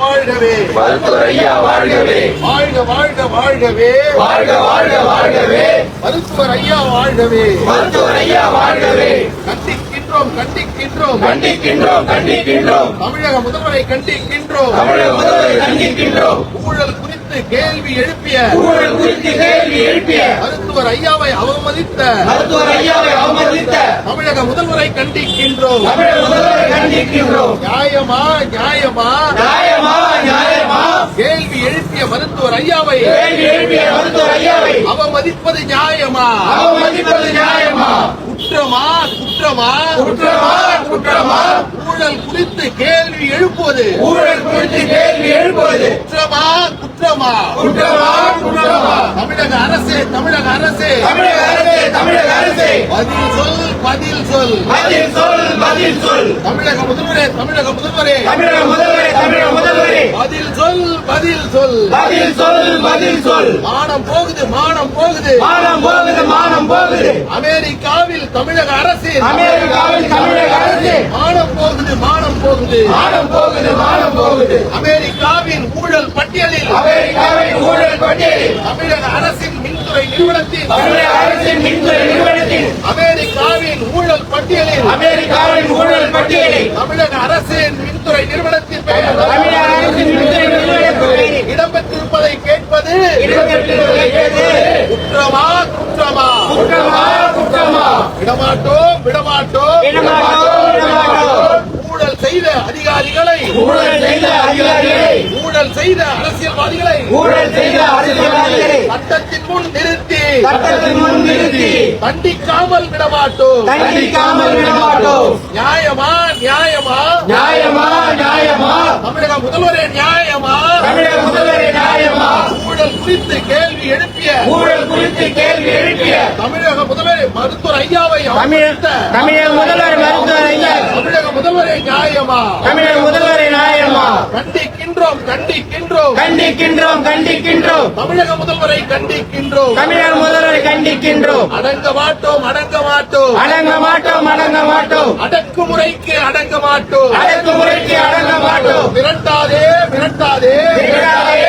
வாழ்க வாழ்கவே மருத்துவரையா வாழ்கவே வாழ்க வாழ்க வாழ்கவே வாழ்க வாழ்க வாழ்கவே மருத்துவர் ஐயா வாழ்கவே மருத்துவர் ஐயா வாழ்கவே கண்டிக்கின்றோம் கண்டிக்கின்றோம் கண்டிக்கின்றோம் தமிழக முதல்வரை கண்டிக்கின்றோம் தமிழக முதல்வரை கண்டிக்கின்றோம் ஊழல் குறித்து குறித்து கேள்வி எழுப்பிய ஊழல் குறித்து கேள்வி எழுப்பிய மருத்துவர் ஐயாவை அவமதித்த மருத்துவர் ஐயாவை அவமதித்த தமிழக முதல்வரை கண்டிக்கின்றோம் தமிழக முதல்வரை கண்டிக்கின்றோம் நியாயமா நியாயமா நியாயமா நியாயமா கேள்வி எழுப்பிய மருத்துவர் ஐயாவை கேள்வி எழுப்பிய மருத்துவர் ஐயாவை அவமதிப்பது நியாயமா அவமதிப்பது நியாயமா குற்றமா குற்றமா குற்றமா குற்றமா ஊழல் குறித்து கேள்வி எழுப்புவது ஊழல் குறித்து கேள்வி எழுப்புவது குற்றமா குற்றமா குற்றமா குற்றமா தமிழக அரசே தமிழக அரசே தமிழக அரசே தமிழக அரசே பதில் சொல் பதில் சொல் பதில் சொல் பதில் சொல் தமிழக முதல்வரே தமிழக முதல்வரே தமிழக முதல்வரே தமிழக முதல்வரே பதில் சொல் பதில் சொல் பதில் சொல் பதில் சொல் மானம் போகுது மானம் போகுது மானம் போகுது போகுது அமெரிக்காவில் தமிழக அரசு அமெரிக்காவில் தமிழக அரசு மானம் போகுது மானம் போகுது மானம் போகுது மானம் போகுது அமெரிக்காவின் ஊழல் பட்டியலில் அமெரிக்காவின் ஊழல் பட்டியலில் தமிழக அரசின் மின்துறை நிறுவனத்தின் தமிழக அரசின் மின்துறை நிறுவனத்தின் அமெரிக்காவின் ஊழல் பட்டியலில் அமெரிக்காவின் ஊழல் பட்டியலில் தமிழக அரசின் மின்துறை நிறுவனத்தின் பெயர் தமிழக அரசின் மின்துறை நிறுவனத்தின் இடம்பெற்றிருப்பதை கேட்பது இடம்பெற்றிருப்பதை கேட்பது குற்றமா விடமாட்டோம் விடமாட்டோம் ஊழல் செய்த அதிகாரிகளை ஊழல் செய்த அதிகாரிகளை ஊழல் செய்த அரசியல்வாதிகளை ஊழல் செய்த அரசியல்வாதிகளை சட்டத்தின் முன் நிறுத்தி தண்டிக்காமல் விடமாட்டோம் தண்டிக்காமல் விடமாட்டோம் நியாயமா நியாயமா நியாயமா நியாயமா தமிழக முதல்வரே நியாயமா தமிழக முதல்வரே நியாயமா ஊழல் குறித்து கேள்வி எழுப்பிய ஊழல் குறித்து கேள்வி எழுப்பிய தமிழக முதல்வர் மருத்துவர் ஐயாவை தமிழக முதல்வர் மருத்துவர் ஐயா தமிழக முதல்வரே நியாயமா தமிழக முதல்வர் கண்டிக்கின்றோம் கண்டிக்கின்றோம் கண்டிக்கின்றோம் கண்டிக்கின்றோம் தமிழக முதல்வரை கண்டிக்கின்றோம் தமிழக முதல்வரை கண்டிக்கின்றோம் அடங்க மாட்டோம் அடங்க மாட்டோம் அடங்க மாட்டோம் அடங்க மாட்டோம் அடக்குமுறைக்கு அடங்க மாட்டோம் அடக்குமுறைக்கு அடங்க மாட்டோம் விரட்டாதே விரட்டாதே விரட்டாதே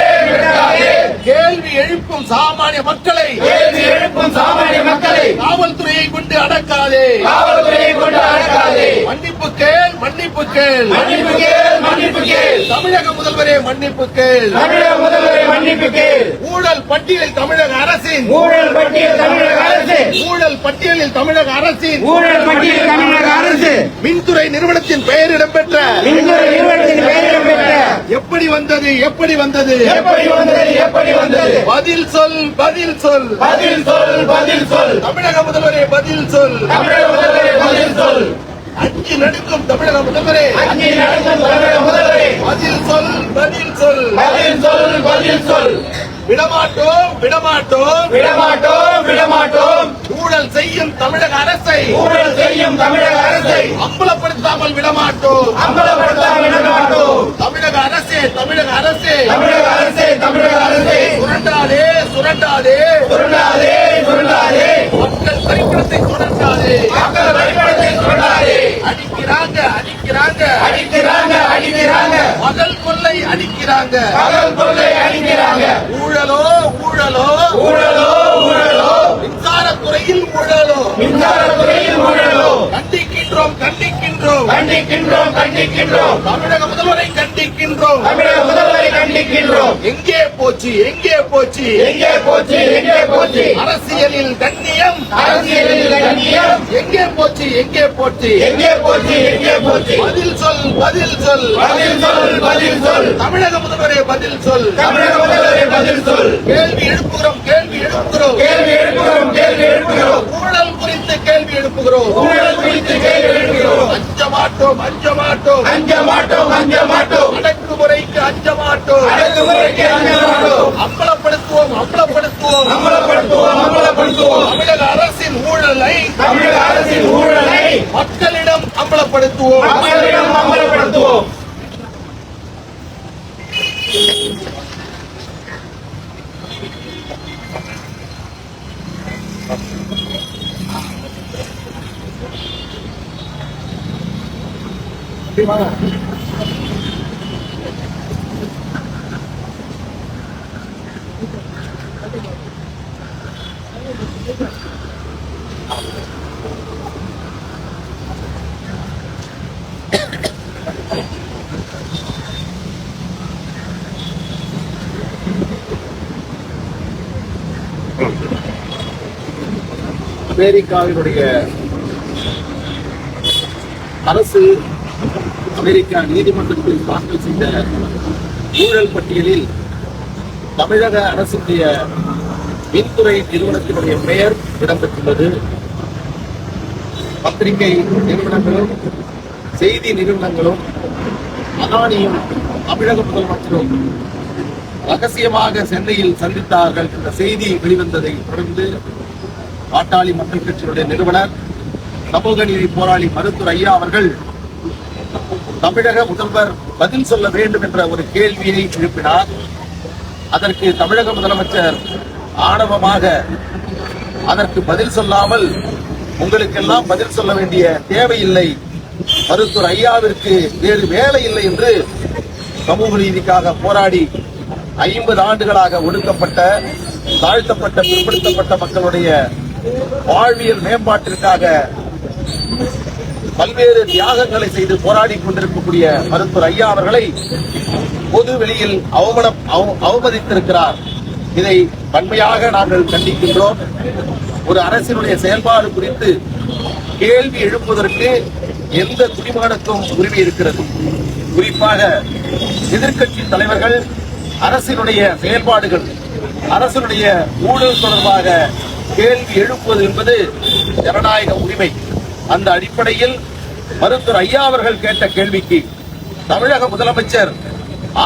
கேள்வி எழுப்பும் சாமானிய மக்களை கேள்வி எழுப்பும் சாமானிய மக்களை காவல்துறையை கொண்டு அடக்காதே காவல்துறையை கொண்டு அடக்காதே மன்னிப்பு கேள் மன்னிப்பு கேள் மன்னிப்பு கேள் மன்னிப்பு கேள் தமிழக முதல்வரே மன்னிப்பு கேள் தமிழக முதல்வரே மன்னிப்பு கேள் ஊழல் பட்டியலில் தமிழக அரசின் ஊழல் பட்டியல் தமிழக அரசு ஊழல் பட்டியலில் தமிழக அரசின் ஊழல் பட்டியல் தமிழக அரசு மின்துறை நிறுவனத்தின் பெயர் இடம்பெற்ற மின்துறை நிறுவனத்தின் எப்படி வந்தது எப்படி வந்தது எப்படி வந்தது எப்படி வந்தது பதில் சொல் பதில் சொல் பதில் சொல் பதில் சொல் தமிழக முதல்வரே பதில் சொல் தமிழக முதல்வரே பதில் சொல் அஞ்சு நடுக்கும் தமிழக முதல்வரே அஞ்சு நடுக்கும் தமிழக முதல்வரே பதில் சொல் பதில் சொல் பதில் சொல் பதில் சொல் விடமாட்டோம் விடமாட்டோம் விடமாட்டோம் விடமாட்டோம் ஊழல் செய்யும் தமிழக அரசை ஊழல் செய்யும் தமிழக அரசை அம்பலப்படுத்தாமல் விடமாட்டோம் அம்பலப்படுத்த தமிழக அரசு தமிழக அரசு தமிழக அரசு சுரண்டாதே சுரண்டாதே சுரண்டாதே சுரண்டாதே மக்கள் வரிப்பணத்தை சுரண்டாதே மக்கள் வரிப்பணத்தை சுரண்டாதே அடிக்கிறாங்க அடிக்கிறாங்க அடிக்கிறாங்க அடிக்கிறாங்க மகள் கொள்ளை அடிக்கிறாங்க மகள் கொள்ளை அடிக்கிறாங்க ஊழலோ ஊழலோ ஊழலோ ஊழலோ மின்சாரத்துறையில் ஊழலோ மின்சாரத்துறையில் ஊழலோ கண்டிக்கின்றோம் கண்டிக்கின்றோம் கண்டிக்கின்றோம் கண்டிக்கின்றோம் தமிழக முதல்வரை கண்டிக்கின்றோம் தமிழக முதல்வரை கண்டிக்கின்றோம் எங்கே போச்சு எங்கே போச்சு எங்கே போச்சு எங்கே போச்சு அரசியலில் கண்ணியம் அரசியலில் கண்ணியம் எங்கே போச்சு எங்கே போச்சு எங்கே போச்சு எங்கே போச்சு பதில் சொல் பதில் சொல் பதில் சொல் பதில் சொல் தமிழக முதல்வரே பதில் சொல் தமிழக முதல்வரே பதில் சொல் கேள்வி எழுப்புகிறோம் கேள்வி எழுப்புகிறோம் கேள்வி எழுப்புகிறோம் கேள்வி எழுப்புகிறோம் ஊழல் குறித்து கேள்வி எழுப்புகிறோம் ஊழல் குறித்து கேள்வி எழுப்புகிறோம் அஞ்ச மாட்டோம் அஞ்ச மாட்டோம் அஞ்ச மாட்டோம் அஞ்ச மாட்டோம் அஞ்ச மாட்டோம் அம்பலப்படுத்துவோம் அம்பலப்படுத்துவோம் அம்பலப்படுத்துவோம் அம்பலப்படுத்துவோம் தமிழக அரசின் ஊழலை தமிழக அரசின் ஊழலை மக்களிடம் அம்பலப்படுத்துவோம் மக்களிடம் அம்பலப்படுத்துவோம் Thank you. அமெரிக்காவினுடைய அரசு அமெரிக்கா நீதிமன்றத்தில் தாக்கல் செய்த ஊழல் பட்டியலில் தமிழக அரசுடைய மின்துறை நிறுவனத்தினுடைய பெயர் இடம்பெற்றுள்ளது பத்திரிகை நிறுவனங்களும் செய்தி நிறுவனங்களும் அதானியும் தமிழக முதலமைச்சரும் ரகசியமாக சென்னையில் சந்தித்தார்கள் என்ற செய்தி வெளிவந்ததை தொடர்ந்து பாட்டாளி மக்கள் கட்சியினுடைய நிறுவனர் சமூக நீதி போராளி மருத்துவர் ஐயா அவர்கள் தமிழக முதல்வர் பதில் சொல்ல வேண்டும் என்ற ஒரு கேள்வியை எழுப்பினார் அதற்கு தமிழக முதலமைச்சர் ஆணவமாக அதற்கு பதில் சொல்லாமல் உங்களுக்கெல்லாம் பதில் சொல்ல வேண்டிய தேவையில்லை மருத்துவர் ஐயாவிற்கு வேறு வேலை இல்லை என்று சமூக நீதிக்காக போராடி ஐம்பது ஆண்டுகளாக ஒடுக்கப்பட்ட தாழ்த்தப்பட்ட பிற்படுத்தப்பட்ட மக்களுடைய வாழ்வியல் மேம்பாட்டிற்காக பல்வேறு தியாகங்களை செய்து போராடி கொண்டிருக்கக்கூடிய மருத்துவர் ஐயா அவர்களை பொது வெளியில் அவமனம் அவமதித்திருக்கிறார் இதை வன்மையாக நாங்கள் கண்டிக்கின்றோம் ஒரு அரசினுடைய செயல்பாடு குறித்து கேள்வி எழுப்புவதற்கு எந்த குடிமகனுக்கும் உரிமை இருக்கிறது குறிப்பாக எதிர்கட்சி தலைவர்கள் அரசினுடைய செயல்பாடுகள் அரசனுடைய ஊழல் தொடர்பாக கேள்வி எழுப்புவது என்பது ஜனநாயக உரிமை அந்த அடிப்படையில் மருத்துவர் ஐயா அவர்கள் கேட்ட கேள்விக்கு தமிழக முதலமைச்சர்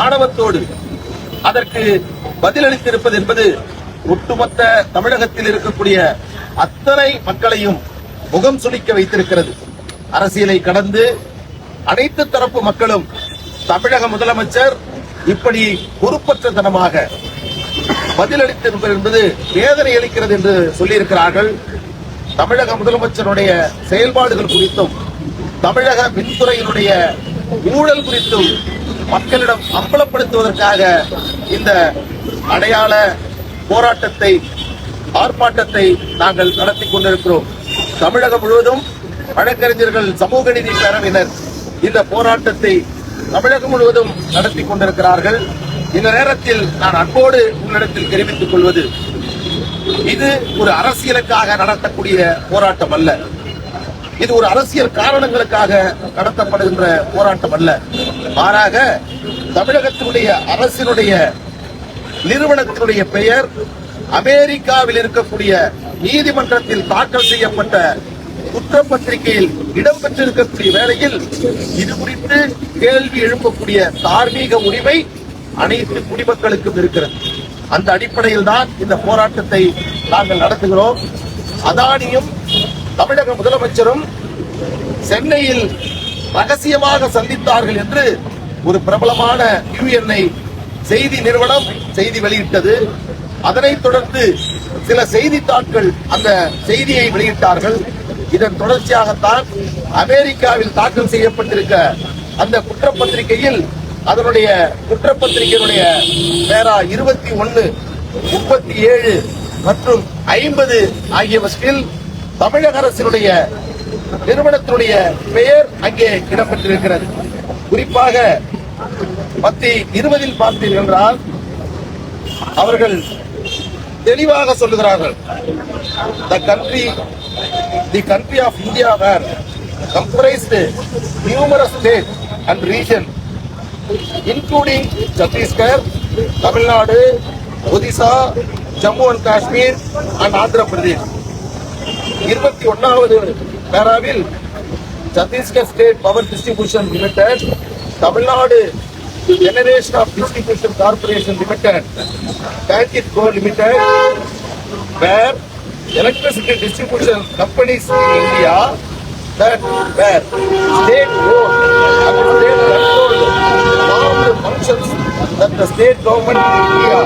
ஆணவத்தோடு அதற்கு பதிலளித்திருப்பது என்பது ஒட்டுமொத்த தமிழகத்தில் இருக்கக்கூடிய அத்தனை மக்களையும் முகம் சுளிக்க வைத்திருக்கிறது அரசியலை கடந்து அனைத்து தரப்பு மக்களும் தமிழக முதலமைச்சர் இப்படி பொறுப்பற்ற தனமாக பதிலளித்திருப்பது என்பது வேதனை அளிக்கிறது என்று சொல்லியிருக்கிறார்கள் தமிழக முதலமைச்சருடைய செயல்பாடுகள் குறித்தும் தமிழக மின்துறையினுடைய ஊழல் குறித்தும் மக்களிடம் அம்பலப்படுத்துவதற்காக இந்த அடையாள போராட்டத்தை ஆர்ப்பாட்டத்தை நாங்கள் நடத்தி கொண்டிருக்கிறோம் தமிழகம் முழுவதும் வழக்கறிஞர்கள் சமூக நீதி பேரவினர் இந்த போராட்டத்தை தமிழகம் முழுவதும் நடத்தி கொண்டிருக்கிறார்கள் இந்த நேரத்தில் நான் அன்போடு உங்களிடத்தில் தெரிவித்துக் கொள்வது இது ஒரு அரசியலுக்காக நடத்தக்கூடிய போராட்டம் அல்ல இது ஒரு அரசியல் காரணங்களுக்காக நடத்தப்படுகின்ற போராட்டம் அல்ல மாறாக தமிழகத்தினுடைய அரசினுடைய நிறுவனத்தினுடைய பெயர் அமெரிக்காவில் இருக்கக்கூடிய நீதிமன்றத்தில் தாக்கல் செய்யப்பட்ட குற்றப்பத்திரிகையில் இடம்பெற்றிருக்கக்கூடிய வேளையில் இது குறித்து கேள்வி எழுப்பக்கூடிய தார்மீக உரிமை அனைத்து குடிமக்களுக்கும் இருக்கிறது அந்த அடிப்படையில் தான் இந்த போராட்டத்தை நாங்கள் நடத்துகிறோம் அதானியும் தமிழக முதலமைச்சரும் சென்னையில் ரகசியமாக சந்தித்தார்கள் என்று ஒரு பிரபலமான யுஎன்ஐ செய்தி நிறுவனம் செய்தி வெளியிட்டது அதனைத் தொடர்ந்து சில செய்தித்தாட்கள் அந்த செய்தியை வெளியிட்டார்கள் இதன் தொடர்ச்சியாகத்தான் அமெரிக்காவில் தாக்கல் செய்யப்பட்டிருக்க அந்த குற்றப்பத்திரிகையில் அதனுடைய குற்றப்பத்திரிகையினுடைய பேரா இருபத்தி ஒன்னு முப்பத்தி ஏழு மற்றும் ஐம்பது ஆகியவற்றில் தமிழக அரசினுடைய நிறுவனத்தினுடைய பெயர் அங்கே இடம்பெற்றிருக்கிறது குறிப்பாக பத்தி இருபதில் பார்த்தீர்கள் என்றால் அவர்கள் தெளிவாக சொல்லுகிறார்கள் the country the country of India were comprised numerous state and region including Chhattisgarh, Tamil Nadu, Odisha, Jammu and Kashmir and Andhra Pradesh. இருபத்தி ஒன்னாவது பேராவில் Chhattisgarh state power distribution limited Tamil Nadu generation of distribution corporation limited packet go limited were electricity distribution companies in India that were state owned and state controlled the functions that the state government in India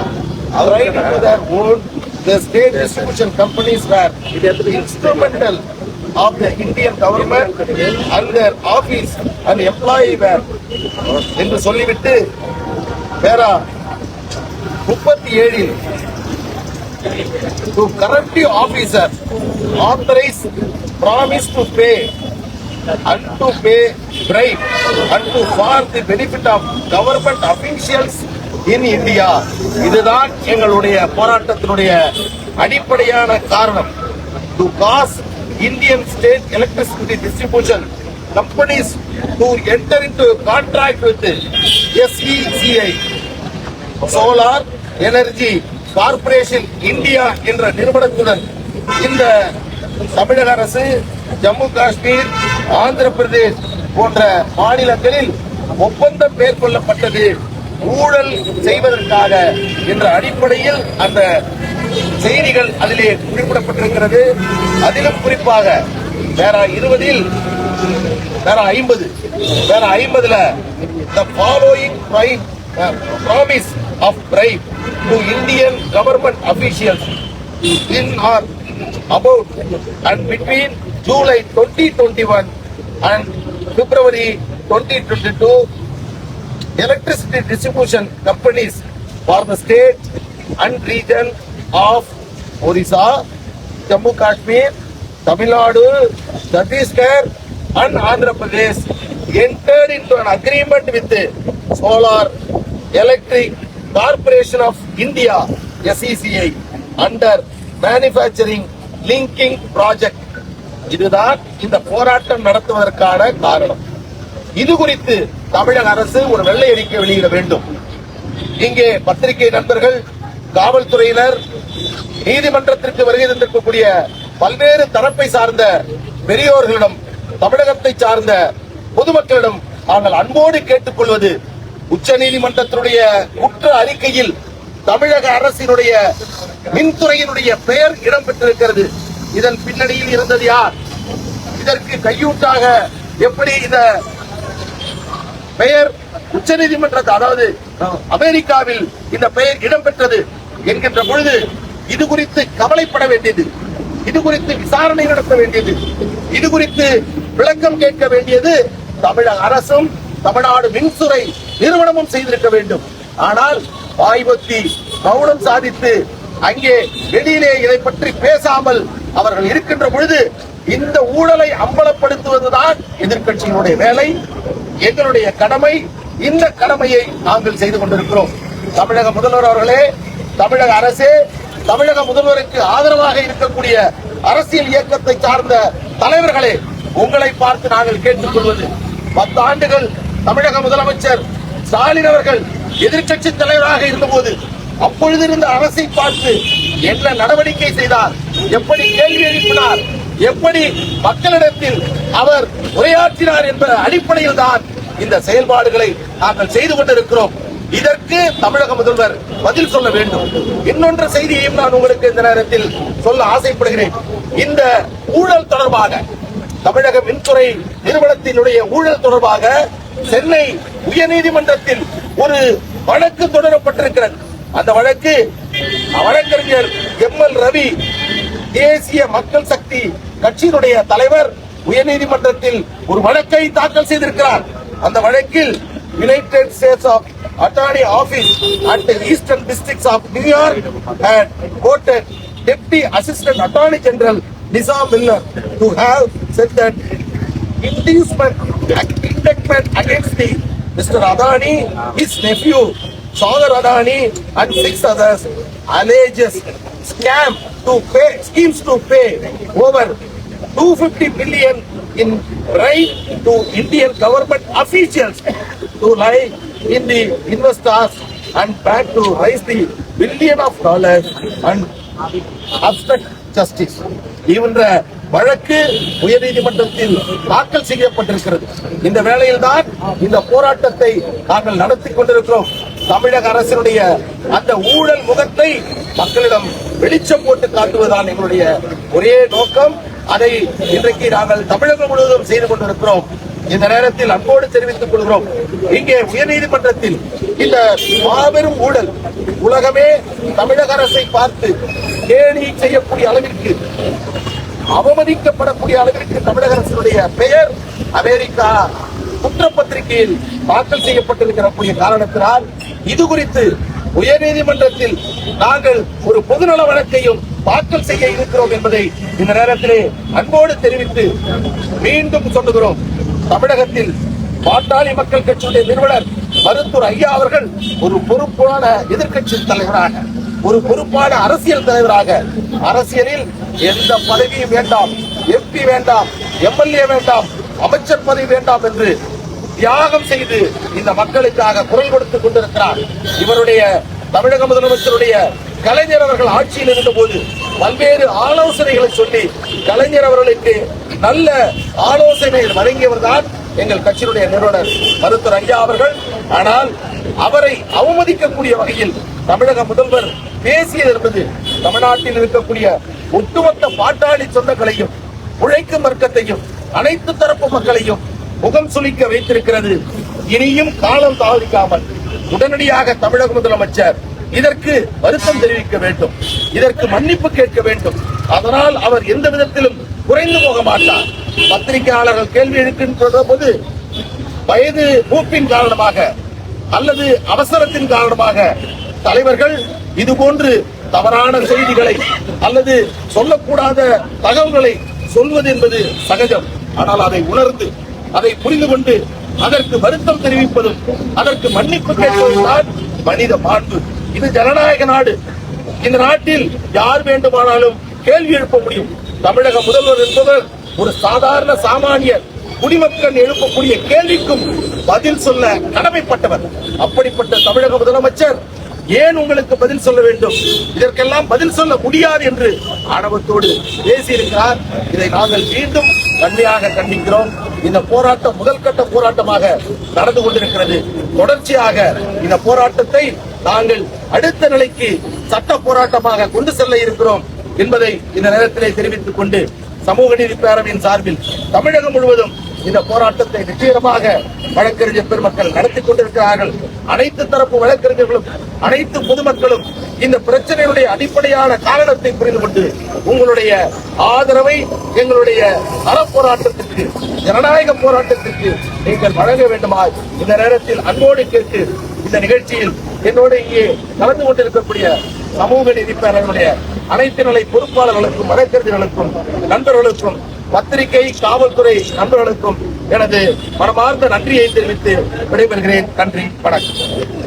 aligned to their own, the state distribution companies were instrumental of the Indian government and their office and employee were என்று சொல்லிவிட்டு வேற முப்பத்தி ஏழில் to corrupt officer authorize promise to pay and to pay bribe and to for the benefit of government officials in India இதுதான் எங்களுடைய போராட்டத்தினுடைய அடிப்படையான காரணம் to cause Indian state electricity distribution companies to enter in to contract with SECI solar energy corporation India என்ற நிறுவனத்துடன் இந்த தமிழக அரசு ஜம்மு காஷ்மீர் ஆந்திர பிரதேஷ் போன்ற மாநிலங்களில் ஒப்பந்தம் மேற்கொள்ளப்பட்டது ஊழல் செய்வதற்காக என்ற அடிப்படையில் அந்த செய்திகள் அதிலே குறிப்பிடப்பட்டிருக்கிறது அதிலும் குறிப்பாக வேற இருபதில் வேற ஐம்பது வேற ஐம்பதுல the following prime promise of prime to Indian government officials in or about and between July 2021 and February 2022, electricity distribution companies for the state and region of Orissa, Jammu Kashmir, Tamil Nadu, Chhattisgarh and Andhra Pradesh entered into an agreement with the Solar Electric Corporation of India, SECI, under Manufacturing Linking Project இதுதான் இந்த போராட்டம் நடத்துவதற்கான காரணம் இது குறித்து தமிழக அரசு ஒரு வெள்ளை அறிக்கை வெளியிட வேண்டும் இங்கே பத்திரிகை நண்பர்கள் காவல்துறையினர் நீதிமன்றத்திற்கு வருகை தந்திருக்கக்கூடிய பல்வேறு தரப்பை சார்ந்த பெரியோர்களிடம் தமிழகத்தை சார்ந்த பொதுமக்களிடம் நாங்கள் அன்போடு கேட்டுக்கொள்வது உச்ச நீதிமன்றத்தினுடைய குற்ற அறிக்கையில் தமிழக அரசினுடைய மின்துறையினுடைய பெயர் இடம்பெற்றிருக்கிறது இதன் பின்னணியில் இருந்தது யார் இதற்கு கையூட்டாக எப்படி இந்த பெயர் உச்ச நீதிமன்றத்தை அதாவது அமெரிக்காவில் இந்த பெயர் இடம்பெற்றது என்கின்ற பொழுது இது குறித்து கவலைப்பட வேண்டியது இது குறித்து விசாரணை நடத்த வேண்டியது இது குறித்து விளக்கம் கேட்க வேண்டியது தமிழக அரசும் தமிழ்நாடு மின்துறை நிறுவனமும் செய்திருக்க வேண்டும் ஆனால் ஆய்வத்தி மௌனம் சாதித்து அங்கே வெளியிலே இதை பற்றி பேசாமல் அவர்கள் இருக்கின்ற பொழுது இந்த ஊழலை அம்பலப்படுத்துவதுதான் எதிர்கட்சியினுடைய வேலை எங்களுடைய கடமை இந்த கடமையை நாங்கள் செய்து கொண்டிருக்கிறோம் தமிழக முதல்வர் அவர்களே தமிழக அரசே தமிழக முதல்வருக்கு ஆதரவாக இருக்கக்கூடிய அரசியல் இயக்கத்தை சார்ந்த தலைவர்களே உங்களை பார்த்து நாங்கள் கேட்டுக்கொள்வது பத்து ஆண்டுகள் தமிழக முதலமைச்சர் ஸ்டாலின் அவர்கள் எதிர்கட்சி தலைவராக இருந்தபோது அப்பொழுது இருந்த அரசை பார்த்து என்ன நடவடிக்கை செய்தார் எப்படி கேள்வி எழுப்பினார் எப்படி மக்களிடத்தில் அவர் உரையாற்றினார் என்ற அடிப்படையில் தான் இந்த செயல்பாடுகளை நாங்கள் செய்து கொண்டிருக்கிறோம் இதற்கு தமிழக முதல்வர் பதில் சொல்ல வேண்டும் இன்னொன்று செய்தியையும் நான் உங்களுக்கு இந்த நேரத்தில் சொல்ல ஆசைப்படுகிறேன் இந்த ஊழல் தொடர்பாக தமிழக மின்துறை நிறுவனத்தினுடைய ஊழல் தொடர்பாக சென்னை உயர்நீதிமன்றத்தில் ஒரு வழக்கு தொடரப்பட்டிருக்கிறது அந்த வழக்கு வழக்கறிஞர் எம் எல் ரவி தேசிய மக்கள் சக்தி கட்சியினுடைய தலைவர் உயர்நீதிமன்றத்தில் ஒரு வழக்கை தாக்கல் செய்திருக்கிறார் அந்த வழக்கில் United States of attorney office at eastern district of New York and quoted deputy assistant attorney general Nizam Miller to have said that inducement indictment against the Mr. Adani, his nephew, Sagar Adani and six others alleges scam to pay schemes to pay over 250 billion in bribe to Indian government officials to lie in the investors and back to raise the billion of dollars and obstruct justice இவன்ற வழக்கு உயர்நீதிமன்றத்தில் தாக்கல் செய்யப்பட்டிருக்கிறது இந்த வேளையில்தான் இந்த போராட்டத்தை நாங்கள் நடத்தி கொண்டிருக்கிறோம் தமிழக அரசினுடைய அந்த ஊழல் முகத்தை மக்களிடம் வெளிச்சம் போட்டு காட்டுவதுதான் எங்களுடைய ஒரே நோக்கம் அதை இன்றைக்கு நாங்கள் தமிழகம் முழுவதும் செய்து கொண்டிருக்கிறோம் இந்த நேரத்தில் அன்போடு தெரிவித்துக் கொள்கிறோம் இங்கே உயர்நீதிமன்றத்தில் இந்த மாபெரும் ஊழல் உலகமே தமிழக அரசை பார்த்து கேணி செய்யக்கூடிய அளவிற்கு அவமதிக்கப்படக்கூடிய அளவிற்கு தமிழக அரசினுடைய பெயர் அமெரிக்கா குற்றப்பத்திரிகையில் தாக்கல் செய்யப்பட்டிருக்கிற காரணத்தினால் இது குறித்து உயர் நீதிமன்றத்தில் நாங்கள் ஒரு பொதுநல வழக்கையும் தாக்கல் செய்ய இருக்கிறோம் என்பதை இந்த நேரத்திலே அன்போடு தெரிவித்து மீண்டும் சொல்லுகிறோம் தமிழகத்தில் பாட்டாளி மக்கள் கட்சியுடைய நிறுவனர் மருத்துவர் ஐயா அவர்கள் ஒரு பொறுப்பான எதிர்கட்சி தலைவராக ஒரு பொறுப்பான அரசியல் தலைவராக அரசியலில் எந்த பதவியும் வேண்டாம் எம்பி வேண்டாம் எம்எல்ஏ வேண்டாம் அமைச்சர் பதவி வேண்டாம் என்று தியாகம் செய்து இந்த மக்களுக்காக குரல் கொடுத்துக் கொண்டிருக்கிறார் இவருடைய தமிழக முதலமைச்சருடைய கலைஞர் அவர்கள் ஆட்சியில் இருந்த போது பல்வேறு ஆலோசனைகளை சொல்லி கலைஞர் அவர்களுக்கு நல்ல ஆலோசனைகள் வழங்கியவர் தான் எங்கள் கட்சியினுடைய நிறுவனர் மருத்துவர் ஐயா அவர்கள் ஆனால் அவரை அவமதிக்கக்கூடிய வகையில் தமிழக முதல்வர் பேசியது என்பது தமிழ்நாட்டில் இருக்கக்கூடிய ஒட்டுமொத்த பாட்டாளி சொந்தங்களையும் உழைக்கும் வர்க்கத்தையும் அனைத்து தரப்பு மக்களையும் முகம் சுளிக்க வைத்திருக்கிறது இனியும் காலம் தாளிக்காமல் உடனடியாக தமிழக முதலமைச்சர் இதற்கு வருத்தம் தெரிவிக்க வேண்டும் இதற்கு மன்னிப்பு கேட்க வேண்டும் அதனால் அவர் எந்த விதத்திலும் குறைந்து போக மாட்டார் பத்திரிகையாளர்கள் கேள்வி எழுக்கின்ற போது வயது மூப்பின் காரணமாக அல்லது அவசரத்தின் காரணமாக தலைவர்கள் இது போன்று தவறான செய்திகளை அல்லது சொல்லக்கூடாத தகவல்களை சொல்வது என்பது சகஜம் ஆனால் அதை உணர்ந்து அதை புரிந்து கொண்டு அதற்கு வருத்தம் தெரிவிப்பதும் அதற்கு மன்னிப்பு கேட்பதும் மனித மாண்பு இது ஜனநாயக நாடு இந்த நாட்டில் யார் வேண்டுமானாலும் கேள்வி எழுப்ப முடியும் தமிழக முதல்வர் என்பவர் ஒரு சாதாரண சாமானியர் குடிமக்கள் எழுப்பக்கூடிய கேள்விக்கும் பதில் சொல்ல கடமைப்பட்டவர் அப்படிப்பட்ட தமிழக முதலமைச்சர் ஏன் உங்களுக்கு பதில் சொல்ல வேண்டும் இதற்கெல்லாம் பதில் சொல்ல முடியாது என்று ஆணவத்தோடு பேசியிருக்கிறார் இதை நாங்கள் மீண்டும் கண்மையாக கண்டிக்கிறோம் இந்த போராட்டம் முதல் கட்ட போராட்டமாக நடந்து கொண்டிருக்கிறது தொடர்ச்சியாக இந்த போராட்டத்தை நாங்கள் அடுத்த நிலைக்கு சட்ட போராட்டமாக கொண்டு செல்ல இருக்கிறோம் என்பதை இந்த நேரத்திலே தெரிவித்துக் கொண்டு சமூக நீதி பேரவையின் சார்பில் தமிழகம் முழுவதும் இந்த போராட்டத்தை நிச்சயமாக வழக்கறிஞர் பெருமக்கள் நடத்தி கொண்டிருக்கிறார்கள் அனைத்து தரப்பு வழக்கறிஞர்களும் அனைத்து பொதுமக்களும் இந்த பிரச்சனையுடைய அடிப்படையான காரணத்தை புரிந்து கொண்டு உங்களுடைய ஆதரவை எங்களுடைய அறப்போராட்டத்திற்கு ஜனநாயக போராட்டத்திற்கு நீங்கள் வழங்க வேண்டுமா இந்த நேரத்தில் அன்போடு கேட்டு இந்த நிகழ்ச்சியில் என்னோட இங்கே கலந்து கொண்டிருக்கக்கூடிய சமூக நீதி பேரவையுடைய அனைத்து நிலை பொறுப்பாளர்களுக்கும் வழக்கறிஞர்களுக்கும் நண்பர்களுக்கும் பத்திரிகை காவல்துறை நண்பர்களுக்கும் எனது மனமார்ந்த நன்றியை தெரிவித்து விடைபெறுகிறேன் நன்றி வணக்கம்